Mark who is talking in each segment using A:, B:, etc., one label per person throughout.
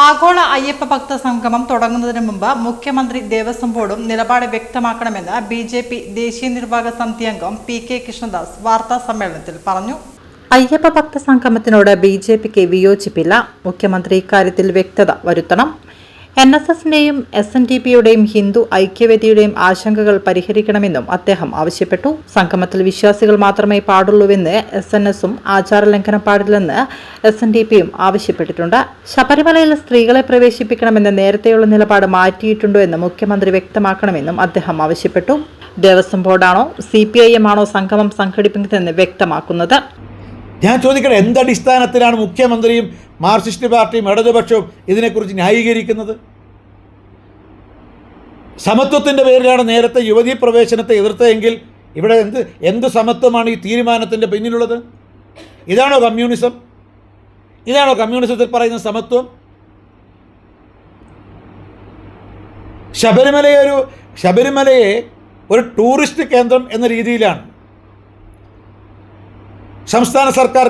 A: ആഗോള അയ്യപ്പ ഭക്ത സംഗമം തുടങ്ങുന്നതിന് മുമ്പ് മുഖ്യമന്ത്രി ദേവസ്വം ബോർഡും നിലപാട് വ്യക്തമാക്കണമെന്ന് ബി ജെ പി ദേശീയ നിർവാഹക സമിതി അംഗം പി കെ കൃഷ്ണദാസ് വാർത്താ സമ്മേളനത്തിൽ പറഞ്ഞു. അയ്യപ്പ ഭക്ത സംഗമത്തിനോട് ബി ജെ പിക്ക് വിയോജിപ്പില്ല. മുഖ്യമന്ത്രി ഇക്കാര്യത്തിൽ വ്യക്തത വരുത്തണം. എൻ എസ് എസിന്റെയും എസ് എൻ ഡി പിയുടെയും ഹിന്ദു ഐക്യവേദിയുടെയും ആശങ്കകൾ പരിഹരിക്കണമെന്നും അദ്ദേഹം ആവശ്യപ്പെട്ടു. സംഗമത്തിൽ വിശ്വാസികൾ മാത്രമേ പാടുള്ളൂവെന്ന് എസ് എൻ എസും ആചാരലംഘനം പാടില്ലെന്ന് എസ് എൻ ഡി പിയും ആവശ്യപ്പെട്ടിട്ടുണ്ട്. ശബരിമലയിൽ സ്ത്രീകളെ പ്രവേശിപ്പിക്കണമെന്ന നേരത്തെയുള്ള നിലപാട് മാറ്റിയിട്ടുണ്ടോ എന്ന് മുഖ്യമന്ത്രി വ്യക്തമാക്കണമെന്നും അദ്ദേഹം ആവശ്യപ്പെട്ടു. ദേവസ്വം ബോർഡാണോ സി പി ഐ എം ആണോ സംഗമം സംഘടിപ്പിക്കുന്നതെന്ന് വ്യക്തമാക്കുന്നത്.
B: ഞാൻ ചോദിക്കട്ടെ എന്തടിസ്ഥാനത്തിലാണ് മുഖ്യമന്ത്രിയും മാർക്സിസ്റ്റ് പാർട്ടിയും ഇടതുപക്ഷവും ഇതിനെക്കുറിച്ച് ന്യായീകരിക്കുന്നത്? സമത്വത്തിന്റെ പേരിലാണ് നേരത്തെ യുവതീ പ്രവേശനത്തെ എതിർത്തതെങ്കിൽ ഇവിടെ എന്ത് എന്ത് സമത്വമാണ് ഈ തീരുമാനത്തിന്റെ പിന്നിലുള്ളത്? ഇതാണോ കമ്മ്യൂണിസം? ഇതാണോ കമ്മ്യൂണിസത്തിൽ പറയുന്ന സമത്വം? ശബരിമലയെ ഒരു ശബരിമലയെ ഒരു ടൂറിസ്റ്റ് കേന്ദ്രം എന്ന രീതിയിലാണ് സംസ്ഥാന സർക്കാർ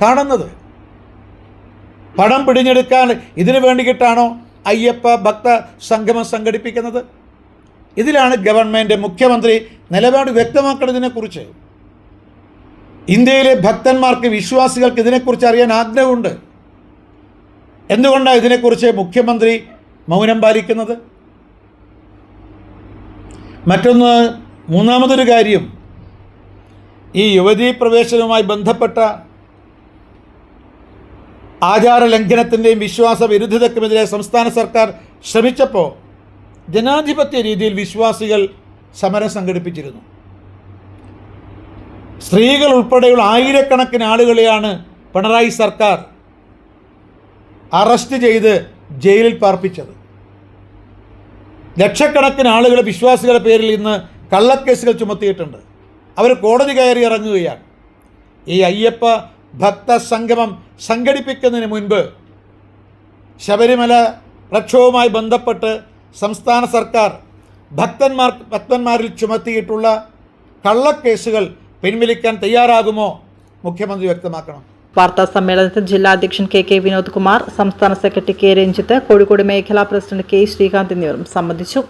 B: കാണുന്നത്. പണം പിടിഞ്ഞെടുക്കാൻ ഇതിനു വേണ്ടിയിട്ടാണോ അയ്യപ്പ ഭക്ത സംഗമം സംഘടിപ്പിക്കുന്നത്? ഇതിലാണ് ഗവൺമെന്റ് മുഖ്യമന്ത്രി നിലപാട് വ്യക്തമാക്കുന്നതിനെക്കുറിച്ച്. ഇന്ത്യയിലെ ഭക്തന്മാർക്ക് വിശ്വാസികൾക്ക് ഇതിനെക്കുറിച്ച് അറിയാൻ ആഗ്രഹമുണ്ട് എന്തുകൊണ്ടാണ് ഇതിനെക്കുറിച്ച് മുഖ്യമന്ത്രി മൗനം പാലിക്കുന്നത്? മറ്റൊന്ന് മൂന്നാമതൊരു കാര്യം. ഈ യുവതീ പ്രവേശനവുമായി ബന്ധപ്പെട്ട ആചാര ലംഘനത്തിന്റെയും വിശ്വാസ വിരുദ്ധതയ്ക്കുമെതിരെ സംസ്ഥാന സർക്കാർ ശ്രമിച്ചപ്പോൾ ജനാധിപത്യ രീതിയിൽ വിശ്വാസികൾ സമരം സംഘടിപ്പിച്ചിരുന്നു. സ്ത്രീകൾ ഉൾപ്പെടെയുള്ള ആയിരക്കണക്കിന് ആളുകളെയാണ് പിണറായി സർക്കാർ അറസ്റ്റ് ചെയ്ത് ജയിലിൽ പാർപ്പിച്ചത്. ലക്ഷക്കണക്കിന് ആളുകളെ വിശ്വാസികളുടെ പേരിൽ ഇന്ന് കള്ളക്കേസുകൾ ചുമത്തിയിട്ടുണ്ട്. അവർ കോടതി കയറി ഇറങ്ങുകയാണ്. ഈ അയ്യപ്പ ഭക്ത സംഗമം സംഘടിപ്പിക്കുന്നതിന് മുൻപ് ശബരിമല പ്രക്ഷോഭവുമായി ബന്ധപ്പെട്ട് സംസ്ഥാന സർക്കാർ ഭക്തന്മാർ ഭക്തന്മാരിൽ ചുമത്തിയിട്ടുള്ള കള്ളക്കേസുകൾ പിൻവലിക്കാൻ തയ്യാറാകുമോ? മുഖ്യമന്ത്രി വ്യക്തമാക്കണം.
A: വാർത്താ സമ്മേളനത്തിൽ ജില്ലാ അധ്യക്ഷൻ കെ കെ വിനോദ് കുമാർ സംസ്ഥാന സെക്രട്ടറി കെ രഞ്ജിത്ത് കോഴിക്കോട് മേഖലാ പ്രസിഡന്റ് കെ ശ്രീകാന്ത് എന്നിവരും സംബന്ധിച്ചു.